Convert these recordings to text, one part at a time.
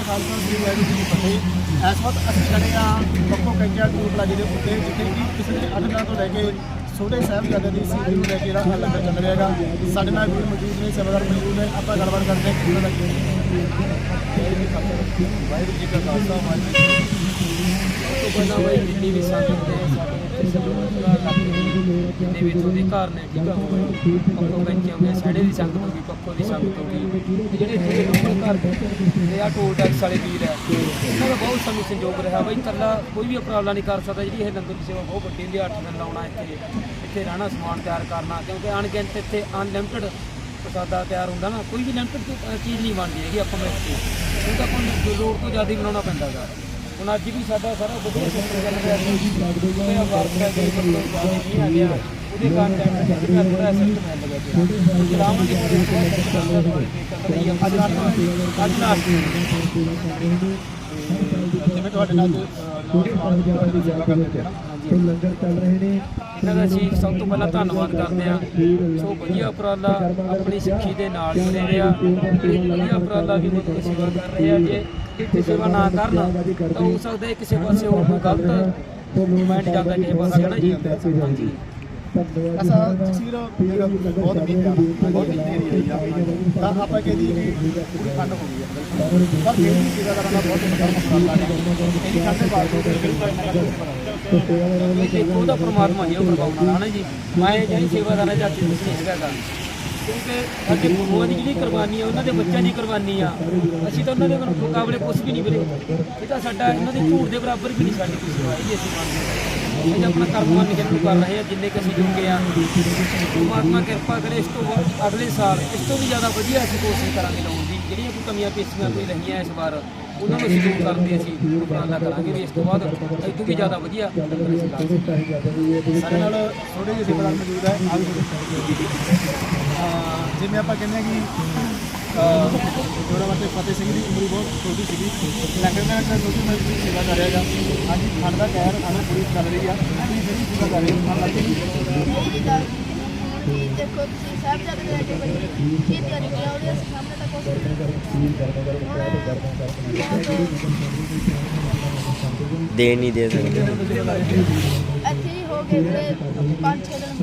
ਕਾ ਖਾਲਸਾ ਸ੍ਰੀ ਵਾਹਿਗੁਰੂ ਜੀ ਕੀ ਫਤਿਹ ਇਸ ਵਕਤ ਅਸੀਂ ਖੜੇ ਆ ਬੱਕੋ ਕੰਜਾ ਗਰੂਪ ਲਾਗੇ ਦੇ ਉੱਤੇ ਜਿੱਥੇ ਕਿ ਪਿਛਲੇ 8 ਦਿਨਾਂ ਤੋਂ ਲੈ ਕੇ ਛੋਟੇ ਸਾਹਿਬਜ਼ਾਦੇ ਦੀ ਸੀਰੀ ਨੂੰ ਲੈ ਕੇ ਜਿਹੜਾ ਲੰਗਰ ਚੱਲ ਰਿਹਾ ਹੈਗਾ। ਸਾਡੇ ਨਾਲ ਵੀ ਮੌਜੂਦ ਨੇ, ਸੇਵਾਦਾਰ ਮੌਜੂਦ ਨੇ। ਆਪਾਂ ਗੱਲਬਾਤ ਕਰਦੇ ਹਾਂ ਕਿ ਦਾ ਕੀ ਵਾਹਿਗੁਰੂ ਜੀ ਕਾ ਖਾਲਸਾ, ਵਾਹਿਗੁਰੂ ਜੀ ਕੀ ਫਤਿਹ। ਤੋਂ ਪਹਿਲਾਂ ਬਾਈ ਜਿੰਨੀ ਵੀ ਸੰਗਤ ਨੇ ਸਾਡੇ ਇੱਥੇ ਸਭਾ ਲੱਗੇ ਜਿੰਨੇ ਵੀ ਤੁਹਾਡੇ ਘਰ ਨੇ, ਠੀਕ ਆ ਹੋਵੇ ਪੱਕੋ ਕੰਚੇ ਹੋ ਗਏ ਦੀ ਸੰਗਤ ਹੋ ਗਈ ਪੱਕੋ ਦੀ ਸੰਗਤ ਹੋ ਗਈ ਤੇ ਜਿਹੜੇ ਇੱਥੇ ਦੇ ਲੋਕਲ ਘਰ ਤੇ ਆ ਟੋਲ ਟੈਕਸ ਵਾਲੇ ਵੀਰ ਹੈ ਇਹਨਾਂ ਦਾ ਬਹੁਤ ਸਾਨੂੰ ਸੰਯੋਗ ਰਿਹਾ ਬਾਈ ਇਕੱਲਾ ਕੋਈ ਵੀ ਉਪਰਾਲਾ ਨਹੀਂ ਕਰ ਸਕਦਾ, ਜਿਹੜੀ ਇਹ ਲੰਗਰ ਦੀ ਸੇਵਾ ਬਹੁਤ ਵੱਡੀ ਹੁੰਦੀ ਹੈ 8 ਦਿਨ ਲਾਉਣਾ ਇੱਥੇ। ਇੱਥੇ ਰਹਿਣਾ, ਸਮਾਨ ਤਿਆਰ ਕਰਨਾ, ਕਿਉਂਕਿ ਅਣਗਿਣਤ ਇੱਥੇ ਅਨਲਿਮਟਿਡ ਪ੍ਰਸਾਦਾ ਤਿਆਰ ਹੁੰਦਾ ਨਾ, ਕੋਈ ਵੀ ਲਿਮਟਿਡ ਚੀਜ਼ ਨਹੀਂ ਬਣਦੀ ਹੈਗੀ ਆਪਾਂ ਵਿੱਚ ਤੇ ਉਹ ਲੋੜ ਤੋਂ ਜ਼ਿਆਦਾ ਬਣਾਉਣਾ ਪੈਂਦਾ ਹੈਗਾ। ਹੁਣ ਅੱਜ ਵੀ ਸਾਡਾ ਸਾਰਾ ਵਧੀਆ ਸਿਸਟਮ ਚੱਲ ਰਿਹਾ ਸੀ ਉਹਦੇ ਵਰਕ ਹੈ ਕਿ ਮਤਲਬ ਜ਼ਿਆਦਾ ਨਹੀਂ ਆ ਗਿਆ ਉਹਦੇ ਕਾਰਨ ਟਾਈਮ ਤੇ ਜਿਹੜਾ ਥੋੜਾ ਸਿਸਟਮ ਹੈ ਲੱਗਿਆ ਪਿਆ। ਚਲਾਵਾਂਗੇ ਪਰ ਇਸ ਵਾਰ ਚੱਲਦਾ ਚੱਲ ਰਹੀ ਹੈ। ਅੱਜ ਲਾਸਟ ਅੱਜ ਲਾਸਟ ਜਿਵੇਂ ਤੁਹਾਡੇ ਨਾਲ ਅਹ, ਨੌਜਵਾਨ ਤੁਹਾਡੀ ਸੇਵਾ ਕਰਦੇ ਨੇ ਨਾ ਲੰਗਰ ਚੱਲ ਰਹੇ ਨੇ। ਇਹਨਾਂ ਦਾ ਅਸੀਂ ਸਭ ਤੋਂ ਪਹਿਲਾਂ ਧੰਨਵਾਦ ਕਰਦੇ ਹਾਂ। ਸੋ ਵਧੀਆ ਉਪਰਾਲਾ ਆਪਣੀ ਸਿੱਖੀ ਦੇ ਨਾਲ ਜੁੜੇ ਰਿਹਾ। ਵਧੀਆ ਉਪਰਾਲਾ ਵੀ ਮਤਲਬ ਸੇਵਾ ਕਰ ਰਹੇ ਆ। ਜੇ ਇੱਥੇ ਸੇਵਾ ਨਾ ਕਰਨ ਤਾਂ ਹੋ ਸਕਦਾ ਹੈ ਕਿਸੇ ਪਾਸੇ ਹੋਰ ਕੋਈ ਗਲਤ ਮੂਵਮੈਂਟ ਜਾਂਦਾ ਕਿਸੇ ਪਾਸੇ ਨਾ ਜੀ ਹਾਂਜੀ। ਅਸਾਂ ਤਸਵੀਰ ਬਹੁਤ ਮੀਂਹ ਬਹੁਤ ਮੀਂਹ ਆਈ ਆ ਤਾਂ ਆਪਾਂ ਕਹਿੰਦੀ ਕਿ ਪੂਰੀ ਠੰਡ ਹੋ ਗਈ ਹੈ ਪਰ ਫਿਰ ਵੀ ਸੇਵਾ ਕਰਨ ਦਾ ਬਹੁਤ ਵੱਡਾ ਮਸਲਾ ਹੈ ਇਹਦੀ ਠੰਡ ਦੇ ਬਾਵਜੂਦ ਬਿਲਕੁਲ ਦੇਖੋ ਪ੍ਰਮਾਤਮਾ ਉਹ ਕਰਵਾਉਣ ਹੈ ਨਾ ਜੀ? ਮੈਂ ਜਿਹੜੀ ਚੀਜ਼ ਨਹੀਂ ਹੈਗਾ ਗਾ। ਕਿਉਂਕਿ ਸਾਡੇ ਗੁਰੂਆਂ ਦੀ ਜਿਹੜੀ ਕੁਰਬਾਨੀ ਆ, ਉਹਨਾਂ ਦੇ ਬੱਚਿਆਂ ਦੀ ਕੁਰਬਾਨੀ ਆ, ਅਸੀਂ ਤਾਂ ਉਹਨਾਂ ਦੇ ਮੁਕਾਬਲੇ ਕੁਝ ਵੀ ਨਹੀਂ ਵੀਰੇ। ਇਹ ਤਾਂ ਸਾਡਾ, ਇਹਨਾਂ ਦੀ ਝੂਠ ਦੇ ਬਰਾਬਰ ਵੀ ਨਹੀਂ ਸਾਡੀ ਕੋਈ ਸੇਵਾ ਇਹ ਅਸੀਂ ਮੰਨਦੇ ਅਸੀਂ ਆਪਣਾ ਕਰਮ ਮੰਨ ਕੇ ਕਰ ਰਹੇ ਹਾਂ, ਜਿੰਨੇ ਕਿ ਅਸੀਂ ਜੁਗੇ ਆ। ਪਰਮਾਤਮਾ ਕਿਰਪਾ ਕਰੇ ਇਸ ਤੋਂ ਅਗਲੇ ਸਾਲ ਇਸ ਤੋਂ ਵੀ ਜ਼ਿਆਦਾ ਵਧੀਆ ਅਸੀਂ ਕੋਸ਼ਿਸ਼ ਕਰਾਂਗੇ ਲਾਉਣ ਦੀ। ਜਿਹੜੀਆਂ ਕੋਈ ਕਮੀਆਂ ਪੇਸ਼ੀਆਂ ਕੋਈ ਰਹੀਆਂ ਇਸ ਵਾਰ, ਉਹਨਾਂ ਨੂੰ ਅਸੀਂ ਦੂਰ ਕਰਨ ਅਸੀਂ ਉਪਰਾਲਾ ਕਰਾਂਗੇ ਵੀ ਇਸ ਤੋਂ ਬਾਅਦ ਇਸ ਵੀ ਜ਼ਿਆਦਾ ਵਧੀਆ ਸਾਡੇ ਨਾਲ ਥੋੜੇ ਜਿਹੇ ਸੇਵਾਦਾਰ ਮੌਜੂਦ ਹੈ। ਜਿਵੇਂ ਆਪਾਂ ਕਹਿੰਦੇ ਹਾਂ ਕਿ ਜੋੜਾ ਵਾਸਤੇ ਫਤਿਹ ਸਿੰਘ ਦੀ ਉਮਰ ਬਹੁਤ ਛੋਟੀ ਸੀਗੀ। ਲੰਗਰ ਨਾਲ ਅਕਸਰ ਛੋਟੀ ਉਮਰ ਦੀ ਸੇਵਾ ਕਰ ਰਿਹਾ ਹੈਗਾ ਅੱਜ ਠੰਡ ਦਾ ਕਹਿਰ ਸਾਨੂੰ ਪੂਰੀ ਚੱਲ ਰਹੀ ਆ। ਤੁਸੀਂ ਜਿਹੜੀ ਸੇਵਾ ਕਰ ਰਹੇ ਹੋ ਨਾਲ ਲੱਗੇ ਦੇਖੋ ਤੁਸੀਂ ਸਾਹਿਬ ਜਦ ਲੈ ਕੇ ਬੜੀ ਇਹ ਤਿਆਰੀ ਕਰਿਆ ਉਹਦੇ ਅਸੀਂ ਸਾਹਮਣੇ ਤੱਕ ਉਸ ਦੇ ਨਹੀਂ ਦੇ ਸਕਦੇ। ਇੱਥੇ ਹੀ ਹੋ ਗਏ ਵੀਰੇ ਪੰਜ ਛੇ ਦਿਨ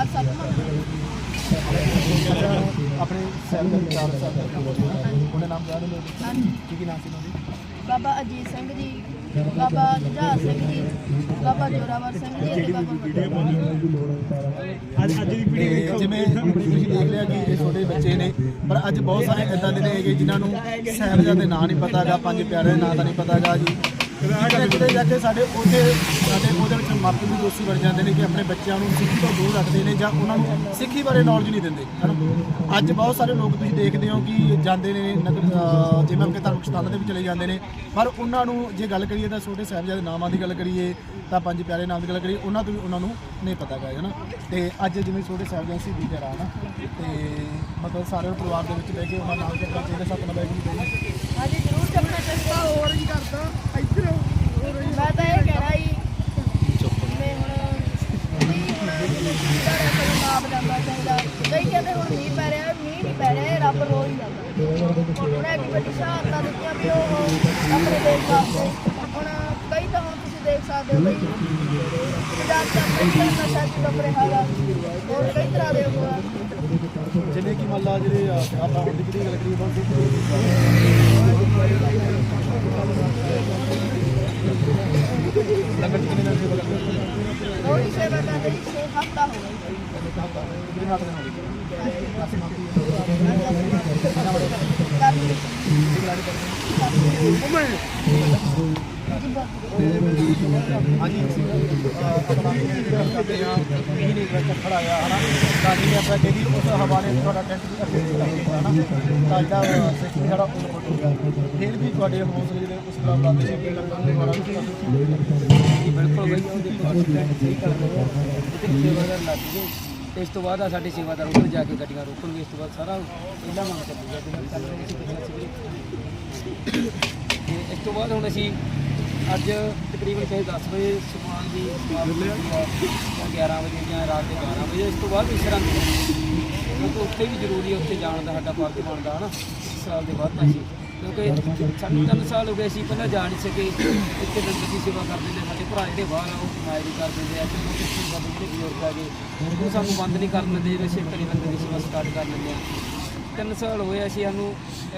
ਅੱਜ ਸੱਤਵਾਂ ਦਿਨ ਅੱਛਾ, ਆਪਣੇ ਸੈਲ ਦੇ ਚਾਰ ਸਾਲ ਦਾ ਉਹਨੇ ਨਾਮ ਜਾਣ ਲਓ ਹਾਂਜੀ। ਕੀ ਕੀ ਨਾਮ ਸੀ ਉਹਨਾਂ ਦੇ? ਬਾਬਾ ਅਜੀਤ ਸਿੰਘ ਜੀ ਬਾਬਾ ਜੁਝਾਰ ਸਿੰਘ ਜੀ ਬਾਬਾ ਜੋਰਾਵਰ ਸਿੰਘ ਜੀ ਅਤੇ ਬਾਬਾ ਅੱਜ ਅੱਜ ਦੀ ਪੀੜ੍ਹੀ ਜਿਵੇਂ ਤੁਸੀਂ ਦੇਖ ਲਿਆ ਕਿ ਇਹ ਛੋਟੇ ਬੱਚੇ ਨੇ ਪਰ ਅੱਜ ਬਹੁਤ ਸਾਰੇ ਇਦਾਂ ਦੇ ਨੇ ਹੈਗੇ ਜਿਨ੍ਹਾਂ ਨੂੰ ਸਾਹਿਬਜ਼ਾਦੇ ਨਾਂ ਨਹੀਂ ਪਤਾਗਾ ਪੰਜ ਪਿਆਰੇ ਦੇ ਨਾਂ ਦਾ ਨਹੀਂ ਪਤਾਗਾ ਜੀ। ਕਿਤੇ ਕਿਤੇ ਜਾ ਕੇ ਸਾਡੇ ਉਹਦੇ ਸਾਡੇ ਉਹਦੇ ਵਿੱਚ ਮਰਦ ਵੀ ਦੋਸ਼ੀ ਬਣ ਜਾਂਦੇ ਨੇ ਕਿ ਆਪਣੇ ਬੱਚਿਆਂ ਨੂੰ ਸਿੱਖੀ ਤੋਂ ਦੂਰ ਰੱਖਦੇ ਨੇ ਜਾਂ ਉਹਨਾਂ ਨੂੰ ਸਿੱਖੀ ਬਾਰੇ ਨੌਲੇਜ ਨਹੀਂ ਦਿੰਦੇ, ਹਨਾ? ਅੱਜ ਬਹੁਤ ਸਾਰੇ ਲੋਕ ਤੁਸੀਂ ਦੇਖਦੇ ਹੋ ਕਿ ਜਾਂਦੇ ਨੇ ਨਗਰ ਜਿਵੇਂ ਕਿ ਧਾਰਮਿਕ ਸਥਾਨਾਂ ਦੇ ਵੀ ਚਲੇ ਜਾਂਦੇ ਨੇ, ਪਰ ਉਹਨਾਂ ਨੂੰ ਜੇ ਗੱਲ ਕਰੀਏ ਤਾਂ ਛੋਟੇ ਸਾਹਿਬਜ਼ਾਦੇ ਨਾਮਾਂ ਦੀ ਗੱਲ ਕਰੀਏ, ਤਾਂ ਪੰਜ ਪਿਆਰੇ ਨਾਮ ਦੀ ਗੱਲ ਕਰੀਏ, ਉਹਨਾਂ ਤੋਂ ਵੀ ਉਹਨਾਂ ਨੂੰ ਨਹੀਂ ਪਤਾ ਗਾ ਹੈ ਨਾ ਤੇ ਅੱਜ ਜਿਵੇਂ ਛੋਟੇ ਸਾਹਿਬਜ਼ਾਦੇ ਸੀ ਵੀ ਜਰਾ ਨਾ ਤੇ ਮਤਲਬ ਸਾਰੇ ਪਰਿਵਾਰ ਦੇ ਵਿੱਚ ਬਹਿ ਕੇ ਉਹਨਾਂ ਨਾਲ ਜਪਣਾ ਚਾਹੀਦਾ ਸਤਨਾਮ ਵਾਹਿਗੁਰੂ ਜੀ ਹਾਂਜੀ ਹੋਰ ਹੀ ਕਰਦਾ, ਇੱਧਰ ਮੈਂ ਤਾਂ ਇਹ ਕਹਿਣਾ ਜੀ ਜਿਵੇਂ ਹੁਣ ਵੀ ਹੁਣ ਘਰੇ ਕੋਈ ਨਾਪ ਜਾਂਦਾ ਚਾਹੀਦਾ ਕਈ ਕਹਿੰਦੇ ਹੁਣ ਮੀਂਹ ਪੈ ਰਿਹਾ, ਮੀਂਹ ਨਹੀਂ ਪੈ ਰਿਹਾ, ਇਹ ਰੱਬ ਰੋ ਹੀ ਜਾਂਦਾ ਹੁਣ ਐਡੀ ਵੱਡੀ ਸ਼ਹਾਦਤਾਂ ਦਿੱਤੀਆਂ ਵੀ ਉਹ ਆਪਣੇ ਦੇਸ਼ ਵਾਸਤੇ। ਹੋ ਬਈ ਪੰਜਾਬ ਚ ਆਪਣੇ ਨਸ਼ਾ ਲੱਭ ਰਿਹਾ ਹੈਗਾ ਹੋਰ ਕਈ ਤਰ੍ਹਾਂ ਦੇ ਹੋਰ ਜਿਵੇਂ ਕਿ ਮੰਨ ਲਾ ਜਿਹੜੇ ਆਪਾਂ ਹੁਣ ਦੀ ਗੱਲ ਕਰੀਏ ਬਹੁਤ ਲੰਗਰ ਕਿੰਨੇ ਦਿਨ ਸੇਵਾ ਕਰਦੇ ਹੋ ਉਹਦੀ ਸੇਵਾ ਕਰਦੇ ਜੀ 6 ਹਫ਼ਤਾ ਹੋ ਗਏ। ਕਿੰਨੇ ਨਾਟ ਦਿਨ ਹੋ ਗਏ ਹਾਂਜੀ। ਆਪਣਾ ਕਰਦੇ ਆ ਮੀਂਹ ਨਹੀਂ ਵਿੱਚ ਖੜਾ ਆ ਹਨਾ ਤਾਂ ਜਿਵੇਂ ਆਪਾਂ ਕਹਿੰਦੀ ਉਸ ਹਵਾਲੇ ਤੁਹਾਡਾ ਟੈਂਟ ਵੀ ਅੱਗੇ ਚਲਾ ਹਨਾ ਤਾਂ ਜਿਹੜਾ ਸਿਸਟਮ ਸਾਡਾ ਉਹ ਹੋ ਫਿਰ ਵੀ ਤੁਹਾਡੇ ਹੌਸਲੇ ਜਿਹੜੇ ਉਸ ਦਾ ਬੰਦ ਸੀ ਕਿ ਲੱਗਣ ਦੇ ਵਾਲਾ ਬਿਲਕੁਲ ਬਈ ਉਹ ਦੇਖੋ ਸਹੀ ਕਰ ਰਹੇ ਸੇਵਾਦਾਰ ਲੱਗ ਗਏ ਇਸ ਤੋਂ ਬਾਅਦ ਆ ਸਾਡੇ ਸੇਵਾਦਾਰ ਉੱਧਰ ਜਾ ਕੇ ਗੱਡੀਆਂ ਰੋਕਣਗੇ, ਇਸ ਤੋਂ ਬਾਅਦ ਸਾਰਾ ਪਹਿਲਾਂ ਮੰਗ ਚੱਲੂਗਾ ਤੇ ਇਸ ਤੋਂ ਬਾਅਦ ਹੁਣ ਅਸੀਂ ਅੱਜ ਤਕਰੀਬਨ ਚਾਹੇ 10 ਵਜੇ ਸਮਾਨ ਦੀ ਸਮਾਪਤੀ ਹੈ ਜਾਂ 11 ਵਜੇ ਜਾਂ ਰਾਤ ਦੇ 12 ਵਜੇ, ਇਸ ਤੋਂ ਬਾਅਦ ਇਸ਼ਰਾਂ ਕਿਉਂਕਿ ਉੱਥੇ ਵੀ ਜ਼ਰੂਰੀ ਹੈ ਉੱਥੇ ਜਾਣ ਦਾ, ਸਾਡਾ ਫਰਜ਼ ਬਣਦਾ ਹੈ ਨਾ ਸਾਲ ਦੇ ਬਾਅਦ ਤਾਂ ਅਸੀਂ। ਕਿਉਂਕਿ ਸਾਨੂੰ ਤਿੰਨ ਸਾਲ ਹੋ ਗਏ ਸੀ ਪਹਿਲਾਂ ਜਾ ਨਹੀਂ ਸਕੇ। ਇੱਥੇ ਲੰਗਰ ਦੀ ਸੇਵਾ ਕਰਦੇ ਨੇ, ਸਾਡੇ ਭਰਾ ਜਿਹੜੇ ਬਾਹਰ ਆ, ਉਹ ਕਮਾਈ ਕਰਦੇ ਨੇ, ਅੱਜ ਉਹ ਕਿਸੇ ਸਾਡੇ ਜਿਹੜੇ ਬਜ਼ੁਰਗ ਆ ਗਏ, ਉਹ ਸਾਨੂੰ ਬੰਦ ਨਹੀਂ ਕਰਨ ਦਿੰਦੇ ਵੈਸੇ ਕਰੀ ਲੰਗਰ ਦੀ ਸੇਵਾ ਸਟਾਰਟ ਕਰ ਲੈਂਦੇ ਆ। ਤਿੰਨ ਸਾਲ ਹੋਇਆ ਸੀ ਸਾਨੂੰ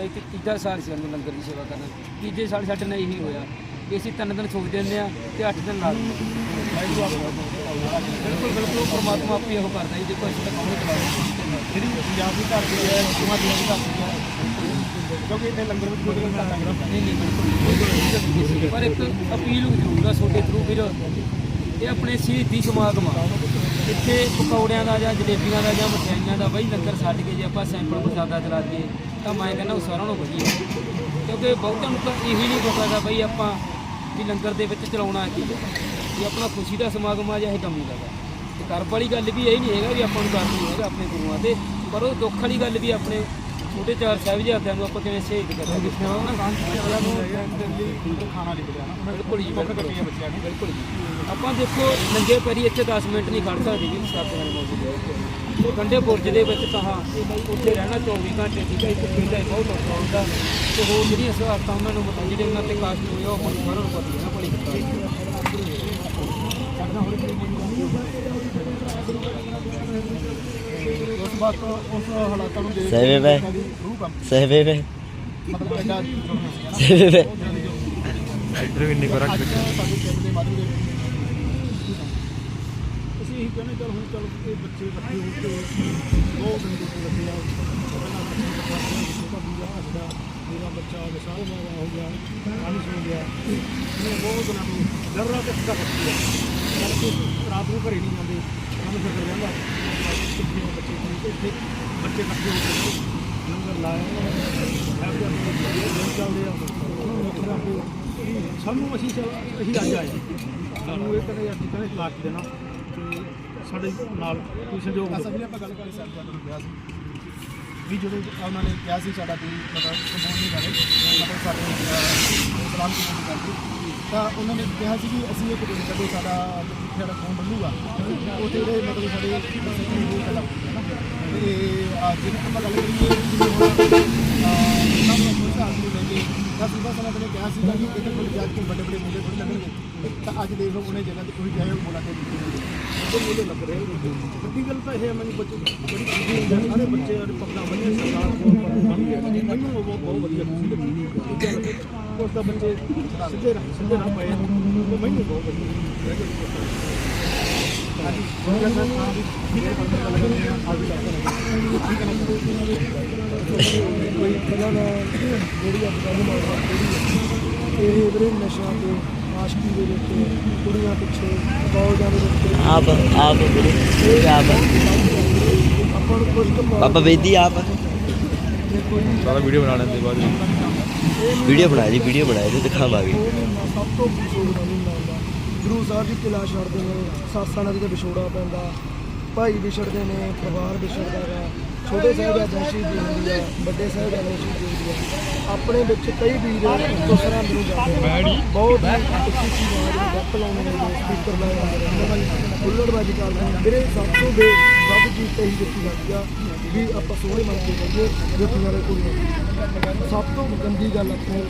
ਇੱਕ ਤੀਜਾ ਸਾਲ ਸੀ ਸਾਨੂੰ ਲੰਗਰ ਦੀ ਸੇਵਾ ਕਰਨਾ। ਤੀਜੇ ਸਾਲ ਸਾਡੇ ਨਾਲ ਇਹੀ ਹੋਇਆ। ਕਿ ਅਸੀਂ ਤਿੰਨ ਦਿਨ ਸੋਚ ਦਿੰਦੇ ਆ ਤੇ ਅੱਠ ਦਿਨ ਲਾ ਦਿੰਦੇ ਹਾਂ। ਬਿਲਕੁਲ ਬਿਲਕੁਲ ਪਰਮਾਤਮਾ ਆਪੇ ਉਹ ਕਰਦਾ ਜੀ ਦੇਖੋ ਅਸੀਂ ਤਾਂ ਕੌਣ ਚਲਾਉਂਦੇ ਜਿਹੜੀ ਪੰਜਾਬ ਦੀ ਧਰਤੀ ਹੈ ਹਿੰਦੂਆਂ ਦੀ ਧਰਤੀ ਹੈ। ਕਿਉਂਕਿ ਇੱਥੇ ਲੰਗਰ ਵਿੱਚ ਕੋਈ ਨਹੀਂ ਕਰਦਾ। ਨਹੀਂ ਨਹੀਂ ਬਿਲਕੁਲ ਨਹੀਂ। ਪਰ ਇੱਕ ਅਪੀਲ ਜ਼ਰੂਰ ਆ ਤੁਹਾਡੇ ਥਰੂ ਵੀਰ ਇਹ ਆਪਣੇ ਸ਼ਹੀਦੀ ਸਮਾਗਮ ਆ ਇੱਥੇ ਪਕੌੜਿਆਂ ਦਾ ਜਾਂ ਜਲੇਬੀਆਂ ਦਾ ਜਾਂ ਮਠਿਆਈਆਂ ਦਾ ਬਈ ਲੰਗਰ ਛੱਡ ਕੇ ਜੇ ਆਪਾਂ ਸੈਂਪਲ ਪ੍ਰਸਾਦਾ ਚਲਾ ਦਈਏ ਤਾਂ ਮੈਂ ਕਹਿੰਦਾ ਉਹ ਸਾਰਿਆਂ ਨੂੰ ਵਧੀਆ। ਕਿਉਂਕਿ ਬਹੁਤਾਂ ਨੂੰ ਤਾਂ ਇਹੀ ਨਹੀਂ ਪਤਾ ਦਾ ਬਈ ਆਪਾਂ ਵੀ ਲੰਗਰ ਦੇ ਵਿੱਚ ਚਲਾਉਣਾ ਕੀ ਹੈ? ਵੀ ਆਪਣਾ ਖੁਸ਼ੀ ਦਾ ਸਮਾਗਮ ਆ ਜਾਂ ਇਹ ਗਮੀ ਦਾ। ਤੇ ਕਰਬ ਵਾਲੀ ਗੱਲ ਵੀ ਇਹ ਨਹੀਂ ਹੈਗਾ ਵੀ ਆਪਾਂ ਨੂੰ ਕਰਨੀ ਨਹੀਂ ਹੈਗਾ ਆਪਣੇ ਗੁਰੂਆਂ ਤੇ ਪਰ ਉਹ ਦੁੱਖ ਵਾਲੀ ਗੱਲ ਵੀ ਆਪਣੇ ਛੋਟੇ ਚਾਰ ਸਾਹਿਬਜ਼ਾਦਿਆਂ ਨੂੰ ਆਪਾਂ ਕਿਵੇਂ ਸ਼ਹੀਦ ਕਰਾਂਗੇ ਉਹਨਾਂ ਬੱਚਿਆਂ ਨੂੰ ਖਾਣਾ ਨਿਕਲਿਆ ਨਾ ਬਿਲਕੁਲ ਜੀ ਬੱਚਿਆਂ ਨੂੰ ਬਿਲਕੁਲ ਜੀ। ਆਪਾਂ ਦੇਖੋ ਨੰਗੇ ਪੈਰੀ ਇੱਥੇ 10 ਮਿੰਟ ਨਹੀਂ ਖੜ ਸਕਦੇ ਜੀ ਮੌਜੂਦ ਹੈ। ਉਹ ਬੁਰਜ ਦੇ ਵਿੱਚ ਕਹਾ ਉੱਥੇ ਰਹਿਣਾ 24 ਘੰਟੇ ਠੀਕ ਹੈ ਇੱਕ ਪਿੰਡ ਹੈ ਬਹੁਤ ਔਖਾ ਹੁੰਦਾ। ਤੇ ਹੋਰ ਜਿਹੜੀਆਂ ਸਹਾਇਤਾ ਉਹਨਾਂ ਨੂੰ ਮਤਲਬ ਜਿਹੜੇ ਉਹਨਾਂ ਤੇ ਕਾਸਟ ਹੋਏ ਉਹ ਨੂੰ ਸਾਰਿਆਂ ਨੂੰ ਪਤਾ ਬੜੀ ਉਸ ਵਕਤ ਉਸ ਹਾਲਾਤਾਂ ਨੂੰ ਦੇਖ ਸਹੀ ਵੇ ਸਹਵੇ ਵੇ ਮਤਲਬ ਐਡਾ ਸਹਵੇ ਵੇ ਇੱਧਰ ਵੀ ਨਹੀਂ ਕਰਾ ਸਾਡੇ ਪਿੰਡ ਦੇ ਮਾਧੂ ਦੇ ਅਸੀਂ ਇਹੀ ਕਹਿੰਦੇ ਚੱਲ ਹੁਣ ਚੱਲ ਇਹ ਬੱਚੇ ਇਕੱਠੇ ਹੋ ਕੇ ਬਹੁਤ ਦਿਨ ਦੇ ਲੱਗੇ ਆ ਪਹਿਲਾਂ ਛੋਟਾ ਵੀਰਾ ਹੱਸਦਾ ਮੇਰਾ ਬੱਚਾ ਵਿਸ਼ਾਲ ਬਾਬਾ ਹੋ ਗਿਆ ਪਾਣੀ ਸੋ ਗਿਆ। ਮੈਂ ਬਹੁਤ ਦਿਨਾਂ ਤੋਂ ਡਰ ਰਹਾ ਕਿ ਸਿੱਧਾ ਬੱਚੀ ਕਰਕੇ ਰਾਤ ਨੂੰ ਘਰੇ ਨਹੀਂ ਜਾਂਦੇ ਸਾਨੂੰ ਫਿਕਰ ਰਹਿੰਦਾ ਕਿੱਥੇ ਬੱਚੇ ਕਿੱਥੇ ਇੱਥੇ ਬੱਚੇ ਇਕੱਠੇ ਹੋ ਕੇ ਲੰਗਰ ਲਾਇਆ। ਹੈ ਵੀ ਆਪਣੇ ਚੱਲਦੇ ਆ। ਉਹਨਾਂ ਨੂੰ ਸਾਨੂੰ ਅਸੀਂ ਚੱਲ- ਅਸੀਂ ਅੱਜ ਆਏ। ਸਾਨੂੰ ਇਹ ਕਹਿੰਦੇ ਅੱਜ ਕਹਿੰਦੇ ਲਾਟ ਦੇਣਾ। ਸਾਡੇ ਨਾਲ ਕੋਈ ਸੰਯੋਗ ਅਸਾਂ ਵੀ ਆਪਾਂ ਗੱਲ ਕਰੀ ਸਾਹਿਬ ਨੂੰ ਕਿਹਾ ਸੀ। ਵੀ ਜਦੋਂ ਉਹਨਾਂ ਨੇ ਕਿਹਾ ਸੀ ਸਾਡਾ ਕੋਈ ਮਤਲਬ ਸਬੂਤ ਨਹੀਂ ਕਰੇ ਮਤਲਬ ਸਾਡੇ ਸਲਾਮ ਕੀ ਕਰਦੇ ਤਾਂ ਉਹਨਾਂ ਨੇ ਕਿਹਾ ਸੀ ਕਿ ਅਸੀਂ ਇੱਕ ਦਿਨ ਕਦੇ ਸਾਡਾ ਸਾਡਾ ਫੋਨ ਬੰਨੂਗਾ ਉੱਥੇ ਜਿਹੜੇ ਮਤਲਬ ਸਾਡੇ ਸੈਕਟਰੀ ਨੂੰ ਤੇ ਆ ਆਪਾਂ ਗੱਲ ਕਰੀਏ, ਜਿਵੇਂ ਹੁਣ ਉਹਨਾਂ ਨੂੰ ਕੋਈ ਸਾਲ ਨੂੰ ਲੈ ਕੇ ਤਾਂ ਸੁਬਾ ਸਮਾਂ ਨੇ ਕਿਹਾ ਸੀ ਕਿ ਇੱਥੇ ਕੋਈ ਜਾ ਕੇ ਵੱਡੇ ਵੱਡੇ ਮੁੰਡੇ ਥੋੜੀ ਲੱਗਣਗੇ। ਤਾਂ ਅੱਜ ਦੇਖ ਲਓ ਉਹਨੇ ਜਗ੍ਹਾ ਤੇ ਕੋਈ ਜਾਏ, ਉਹ ਬੋਲਾ ਕੇ ਉਹ ਮੁੰਡੇ ਲੱਗ ਰਹੇ ਵੱਡੀ ਗੱਲ ਤਾਂ ਇਹ ਹੈ, ਮੈਨੂੰ ਬੱਚੇ ਬੜੀ ਖੁਸ਼ੀ ਹੁੰਦੀ ਹੈ। ਸਾਰੇ ਬੱਚੇ ਔਰ ਪੱਕਾ ਬੰਨੇ ਸਰਕਾਰ ਕੋਲ ਬਣ ਕੇ ਮੈਨੂੰ ਉਹ ਬਹੁਤ ਵਧੀਆ ਖੁਸ਼ੀ ਲੱਗੀ ਉਸ ਦਾ ਬੱਚੇ ਸਿੱਧੇ ਸਿੱਧੇ ਰਾਹ ਪਏ ਉਹ ਮੈਨੂੰ ਬਹੁਤ ਵਧੀਆ ਕੋਈ ਪਹਿਲਾਂ ਜਿਹੜੀ ਅੱਜ ਕੱਲ੍ਹ ਇਹ ਵੀਰੇ ਨਸ਼ਿਆਂ ਤੇ ਆਸ਼ਕੀ ਦੇ ਵਿੱਚ ਕੁੜੀਆਂ ਪਿੱਛੇ ਕਾਲਜਾਂ ਦੇ ਵਿੱਚ ਆਪ ਆਪ ਵੀਰੇ ਆਪ ਆਪਾਂ। ਨੂੰ ਕੁਝ ਕੁ ਬਾਬਾ ਵੇਦੀ ਆਪ। ਸਾਰਾ ਵੀਡੀਓ ਬਣਾ ਲੈਂਦੇ ਬਾਅਦ ਵਿੱਚ। ਵੀਡੀਓ ਬਣਾਈ ਦੀ ਵੀਡੀਓ ਬਣਾਈ ਦੀ ਦਿਖਾਵਾਂਗੇ। ਸਭ ਤੋਂ ਵਿਛੋੜ ਦਾ ਮਹੀਨਾ ਹੁੰਦਾ ਗੁਰੂ ਸਾਹਿਬ ਜੀ ਕਿਲਾ ਛੱਡਦੇ ਨੇ ਸਾਸਾਂ ਨਦੀ ਤੇ ਵਿਛੋੜਾ ਪੈਂਦਾ। ਭਾਈ ਵਿਛੜਦੇ ਨੇ ਪਰਿਵਾਰ ਵਿਛੜਦਾ ਹੈ ਛੋਟੇ ਸਾਹਿਬਜ਼ਾਦਿਆਂ ਦੀ ਹੁੰਦੀ ਹੈ, ਵੱਡੇ ਸਾਹਿਬਜ਼ਾਦਿਆਂ ਦੀ ਹੁੰਦੀ ਹੈ। ਆਪਣੇ ਵਿੱਚ ਕਈ ਵੀਰ ਤੋਂ ਨੂੰ ਜਾਂਦੇ ਬਹੁਤ ਹੀ ਉੱਚੀ ਉੱਚੀ ਆਵਾਜ਼ ਵਿੱਚ ਗੱਪ ਨੇ, ਸਪੀਕਰ ਲਾਏ ਬੁੱਲੜਬਾਜੀ ਕਰਦੇ ਨੇ। ਮੇਰੇ ਸਭ ਤੋਂ ਬੇ ਸਭ ਚੀਜ਼ ਤੇ ਹੀ ਦੇਖੀ ਜਾਂਦੀ ਆ ਵੀ ਆਪਾਂ ਸੋਹਣੇ ਮਨ ਕੇ ਕਹੀਏ ਜੁੱਤੀਆਂ ਦੇ ਕੋਈ ਸਭ ਤੋਂ ਗੰਦੀ ਗੱਲ ਆਪਣੇ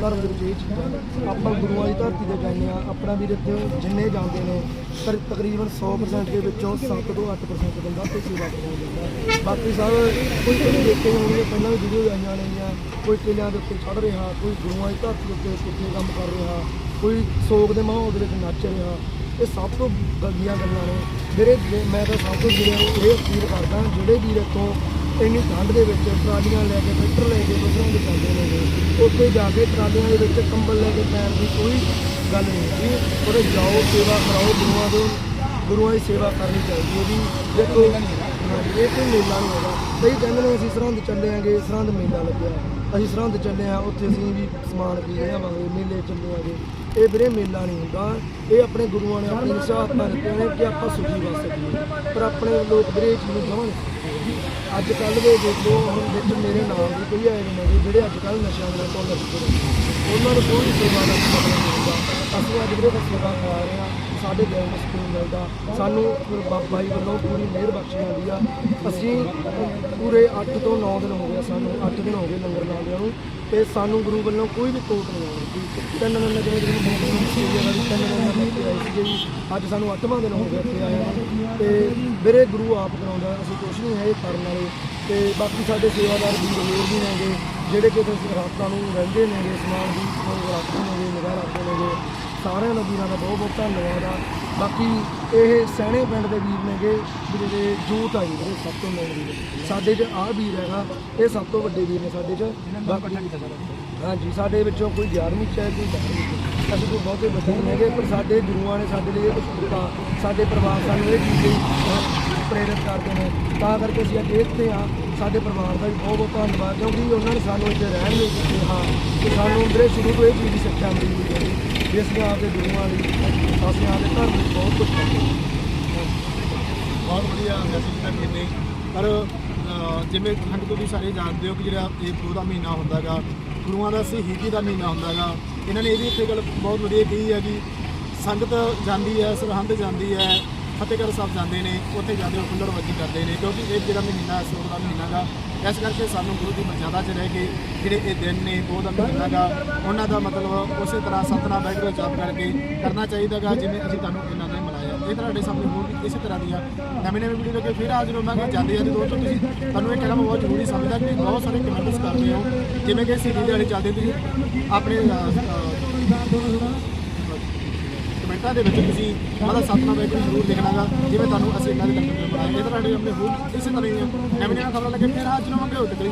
ਧਰਮ ਦੇ ਵਿੱਚ ਇਹ ਚੀਜ਼ ਹੈ ਆਪਾਂ ਗੁਰੂਆਂ ਦੀ ਧਰਤੀ ਤੇ ਜਾਂਦੇ ਆ ਆਪਣਾ ਵੀਰ ਇੱਥੇ ਜਿੰਨੇ ਜਾਂਦੇ ਨੇ ਪਰ ਤਕਰੀਬਨ 100% ਦੇ ਵਿੱਚੋਂ 7 ਤੋਂ 8% ਬੰਦਾ ਤੇ ਸੇਵਾ ਹੋ ਜਾਂਦਾ ਬਾਕੀ ਸਭ ਕੋਈ ਕੋਈ ਦੇਖੇ ਹੋਣਗੇ ਪਹਿਲਾਂ ਵੀ ਵੀਡੀਓ ਆਈਆਂ ਨੇਗੀਆਂ ਕੋਈ ਕਿਲਿਆਂ ਦੇ ਉੱਤੇ ਚੜ ਰਿਹਾ, ਕੋਈ ਗੁਰੂਆਂ ਦੀ ਧਰਤੀ ਉੱਤੇ ਕਿੱਥੇ ਕੰਮ ਕਰ ਰਿਹਾ, ਕੋਈ ਸੋਗ ਦੇ ਮਾਹੌਲ ਦੇ ਵਿੱਚ ਨੱਚ ਰਿਹਾ। ਇਹ ਸਭ ਤੋਂ ਗੰਦੀਆਂ ਗੱਲਾਂ ਨੇ। ਮੇਰੇ ਜੇ- ਮੈਂ ਤਾਂ ਸਭ ਤੋਂ ਜਿਹੜੇ ਇਹ ਅਪੀਲ ਕਰਦਾ, ਜਿਹੜੇ ਵੀਰ ਇੱਥੋਂ ਇੰਨੀ ਠੰਡ ਦੇ ਵਿੱਚ ਟਰਾਲੀਆਂ ਲੈ ਕੇ ਟਰੈਕਟਰ ਲੈ ਕੇ ਬੱਸਾਂ ਦੇ ਜਾਂਦੇ ਨੇ ਉੱਥੇ ਜਾ ਕੇ ਟਰਾਲੀਆਂ ਦੇ ਵਿੱਚ ਕੰਬਲ ਲੈ ਕੇ ਪੈਣ ਦੀ ਕੋਈ ਗੱਲ ਨਹੀਂ ਹੈਗੀ ਉਹਦੇ ਜਾਓ ਸੇਵਾ ਕਰਾਓ ਗੁਰੂਆਂ ਦੇ ਗੁਰੂਆਂ ਦੀ ਸੇਵਾ ਕਰਨੀ ਚਾਹੀਦੀ ਹੈ ਜੀ। ਦੇਖੋ ਇਹ ਕੋਈ ਮੇਲਾ ਨਹੀਂ ਹੈਗਾ। ਕਈ ਕਹਿੰਦੇ ਨੇ ਅਸੀਂ ਸਰਹੰਦ ਚੱਲੇ ਆਂਗੇ ਸਰਹੰਦ ਮੇਲਾ ਲੱਗਿਆ। ਅਸੀਂ ਸਰਹੰਦ ਚੱਲੇ ਆ ਉੱਥੇ ਅਸੀਂ ਵੀ ਸਮਾਨ ਪੀ ਰਹੇ ਆਵਾਂਗੇ ਮੇਲੇ ਚੱਲੇ ਆਂਗੇ। ਇਹ ਵੀਰੇ ਮੇਲਾ ਨਹੀਂ ਹੁੰਦਾ। ਇਹ ਆਪਣੇ ਗੁਰੂਆਂ ਨੇ ਆਪਣੀ ਨਿਸ਼ਾਤਾਂ ਦਿੱਤੀਆਂ ਨੇ ਕਿ ਆਪਾਂ ਸੁਖੀ ਵਸ ਸਕੀਏ। ਪਰ ਆਪਣੇ ਲੋਕ ਵੀਰੇ ਚੀਜ਼ ਨੂੰ ਜਮਾਂ ਅੱਜ ਕੱਲ੍ਹ ਦੇ ਦੇਖੋ ਹੁਣ ਵਿੱਚ ਮੇਰੇ ਨਾਮ ਵੀ ਕੋਈ ਆਏ ਨੇ ਜਿਹੜੇ ਅੱਜ ਕੱਲ੍ਹ ਨਸ਼ਿਆਂ ਦੇ ਤੋਂ ਲੱਗੇ ਨੇ। ਉਹਨਾਂ ਨੂੰ ਕੋਈ ਸੇਵਾ ਦਾ ਮਤਲਬ ਨਹੀਂ ਮਿਲੂਗਾ ਅਸੀਂ ਅੱਜ ਵੀਰੇ ਦਾ ਸੇਵਾ ਕਰਾ ਰਹੇ ਹਾਂ, ਸਾਡੇ ਦਿਲ ਨੂੰ ਸਕੂਨ ਮਿਲਦਾ। ਸਾਨੂੰ ਗੁਰੂ ਬਾਬਾ ਜੀ ਵੱਲੋਂ ਪੂਰੀ ਮਿਹਰ ਬਖਸ਼ੀ ਜਾਂਦੀ ਆ। ਅਸੀਂ ਪੂਰੇ 8 ਤੋਂ 9 ਦਿਨ ਹੋ ਗਏ ਸਾਨੂੰ 8 ਦਿਨ ਹੋ ਗਏ ਲੰਗਰ ਲਾਉਂਦਿਆਂ ਨੂੰ ਤੇ ਸਾਨੂੰ ਗੁਰੂ ਵੱਲੋਂ ਕੋਈ ਵੀ ਕੋਟ ਨਹੀਂ ਆਉਂਦੀ। ਤਿੰਨ ਦਿਨ ਦਾ ਜਿਵੇਂ ਜਿਹਨੂੰ ਨੂੰ ਸੀ ਜਿਹੜੀ ਤਿੰਨ ਦਿਨ ਦਾ ਇੱਥੇ ਆਈ ਸੀਗੇ ਜੀ। ਅੱਜ ਸਾਨੂੰ 8ਵਾਂ ਦਿਨ ਹੋ ਗਿਆ ਇੱਥੇ ਆਇਆ ਨੂੰ। ਤੇ ਵੀਰੇ ਗੁਰੂ ਆਪ ਕਰਾਉਂਦਾ, ਅਸੀਂ ਕੁਛ ਨਹੀਂ ਹੈ ਇਹ ਕਰਨ ਵਾਲੇ। ਤੇ ਬਾਕੀ ਸਾਡੇ ਸੇਵਾਦਾਰ ਵੀ ਹੋਰ ਵੀ ਨੇਗੇ ਜਿਹੜੇ ਕਿ ਤੁਸੀਂ ਰਾਤਾਂ ਨੂੰ ਰਹਿੰਦੇ ਨੇਗੇ, ਸਮਾਨ ਦੀ, ਕੋਈ ਰੱਖਦੇ ਨੇਗੇ ਨਿਗਾਹ ਰੱਖਦੇ ਨੇਗੇ ਸਾਰਿਆਂ ਦਾ ਵੀਰਾਂ ਦਾ ਬਹੁਤ ਬਹੁਤ ਧੰਨਵਾਦ ਆ। ਬਾਕੀ ਇਹ ਸਹਿਣੇ ਪਿੰਡ ਦੇ ਵੀਰ ਨੇਗੇ, ਜਿਹੜੇ ਜੂਤ ਆਈ ਵੀਰੇ ਸਭ ਤੋਂ ਮੇਨ ਵੀਰ। ਸਾਡੇ 'ਚ ਆਹ ਵੀਰ ਹੈਗਾ, ਇਹ ਸਭ ਤੋਂ ਵੱਡੇ ਵੀਰ ਨੇ ਸਾਡੇ 'ਚ। ਹਾਂਜੀ, ਸਾਡੇ ਵਿੱਚੋਂ ਕੋਈ 11ਵੀਂ ਚ ਹੈ, ਕੋਈ 12ਵੀਂ ਚ। ਅਸੀਂ ਕੋਈ ਬਹੁਤੇ ਬੱਚੇ ਨਹੀਂ ਹੈਗੇ ਪਰ ਸਾਡੇ ਗੁਰੂਆਂ ਨੇ ਸਾਡੇ ਲਈ ਇਹ ਕੁਝ ਦਿੱਤਾ ਸਾਡੇ ਪਰਿਵਾਰ ਸਾਨੂੰ ਇਹ ਚੀਜ਼ ਲਈ ਕਰਦੇ ਨੇ। ਤਾਂ ਕਰਕੇ ਅਸੀਂ ਅੱਜ ਇੱਥੇ ਆ। ਸਾਡੇ ਪਰਿਵਾਰ ਦਾ ਵੀ ਬਹੁਤ ਬਹੁਤ ਧੰਨਵਾਦ ਕਿਉਂਕਿ ਉਹਨਾਂ ਨੇ ਸਾਨੂੰ ਇੱਥੇ ਰਹਿਣ ਲਈ ਦਿੱਤੇ ਹਾਂ ਤੇ ਸਾਨੂੰ ਵੀਰੇ ਸ਼ੁਰੂ ਤੋਂ ਇਹ ਚੀਜ਼ ਦੀ ਸਿੱਖਿਆ ਮਿਲੀ ਹੈ ਜੀ। ਵੀ ਅਸੀਂ ਆਪਦੇ ਗੁਰੂਆਂ ਦੀ ਅਸੀਂ ਆਪਦੇ ਧਰਮ ਲਈ ਬਹੁਤ ਕੁਝ ਬਹੁਤ ਵਧੀਆ ਮੈਸੇਜ ਤਾਂ ਕਿੰਨੇ ਪਰ ਅਹ, ਜਿਵੇਂ ਖੰਡ ਤੁਸੀਂ ਸਾਰੇ ਜਾਣਦੇ ਹੋ ਕਿ ਜਿਹੜਾ ਇਹ ਗੁਰੂ ਦਾ ਮਹੀਨਾ ਹੁੰਦਾਗਾ ਗੁਰੂਆਂ ਦਾ ਸ਼ਹੀਦੀ ਦਾ ਮਹੀਨਾ ਹੁੰਦਾਗਾ ਇਹਨਾਂ ਨੇ ਇਹ ਵੀ ਇੱਥੇ ਗੱਲ ਬਹੁਤ ਵਧੀਆ ਕਹੀ ਹੈ ਕਿ ਸੰਗਤ ਜਾਂਦੀ ਹੈ ਸਰਹੰਦ ਜਾਂਦੀ ਹੈ ਫਤਿਹਗੜ੍ਹ ਸਾਹਿਬ ਜਾਂਦੇ ਨੇ, ਉੱਥੇ ਜਾਂਦੇ ਹੋ ਫੁੱਲੜ ਕਰਦੇ ਨੇ, ਕਿਉਂਕਿ ਇਹ ਜਿਹੜਾ ਮਹੀਨਾ ਸੋਗ ਦਾ ਮਹੀਨਾ ਗਾ, ਇਸ ਕਰਕੇ ਸਾਨੂੰ ਗੁਰੂ ਦੀ ਮਰਜ਼ਾਦਾ 'ਚ ਰਹਿ ਕੇ ਜਿਹੜੇ ਇਹ ਦਿਨ ਨੇ ਉਹ ਦਾ ਮਹੀਨਾ ਗਾ, ਉਹਨਾਂ ਦਾ ਮਤਲਬ ਉਸੇ ਤਰ੍ਹਾਂ ਸਤਨਾਮ ਵਾਹਿਗੁਰੂ ਜਾਪ ਕਰਕੇ ਕਰਨਾ ਚਾਹੀਦਾਗਾ ਜਿਵੇਂ ਅਸੀਂ ਤੁਹਾਨੂੰ ਇਹਨਾਂ ਨੇ ਮਨਾਇਆ। ਇਹ ਤੁਹਾਡੇ ਸਾਹਮਣੇ ਹੋਰ ਵੀ ਇਸੇ ਤਰ੍ਹਾਂ ਦੀਆਂ ਨਵੇਂ ਨਵੇਂ ਵੀਡੀਓ ਲੈ ਕੇ ਫਿਰ ਹਾਜ਼ਰ ਹੋਵਾਂਗੇ ਜਾਂਦੇ ਜਾਂਦੇ ਦੋਸਤੋ ਤੁਸੀਂ ਤੁਹਾਨੂੰ ਇਹ ਕਹਿਣਾ ਬਹੁਤ ਜ਼ਰੂਰੀ ਸਮਝਦਾ ਕਿ ਬਹੁਤ ਸਾਰੇ ਕਮੈਂਟਸ ਕਰਦੇ ਹੋ, ਜਿਵੇਂ ਕਿ ਸਿੱਧੀ ਵਾਲੇ ਚੱਲਦੇ ਤੁਸੀਂ ਆਪਣੇ ਕਮੈਂਟਾਂ ਦੇ ਵਿੱਚ ਤੁਸੀਂ ਮਤਲਬ ਸਤਨਾਮ ਵਾਹਿਗੁਰੂ ਜ਼ਰੂਰ ਲਿਖਣਾਗਾ ਜਿਵੇਂ ਤੁਹਾਨੂੰ ਅਸੀਂ ਇਹਨਾਂ ਦੇ ਲੰਗਰ ਬਣਾਏ ਇਹ ਤੁਹਾਡੇ ਆਪਣੇ ਹੋਰ ਇਸੇ ਤਰ੍ਹਾਂ ਹੀ ਨਵੀਂ ਖਬਰਾਂ ਲੈ ਫਿਰ ਹਾਜ਼ਰ ਹੋਵਾਂਗੇ ਉਹ ਤੱਕ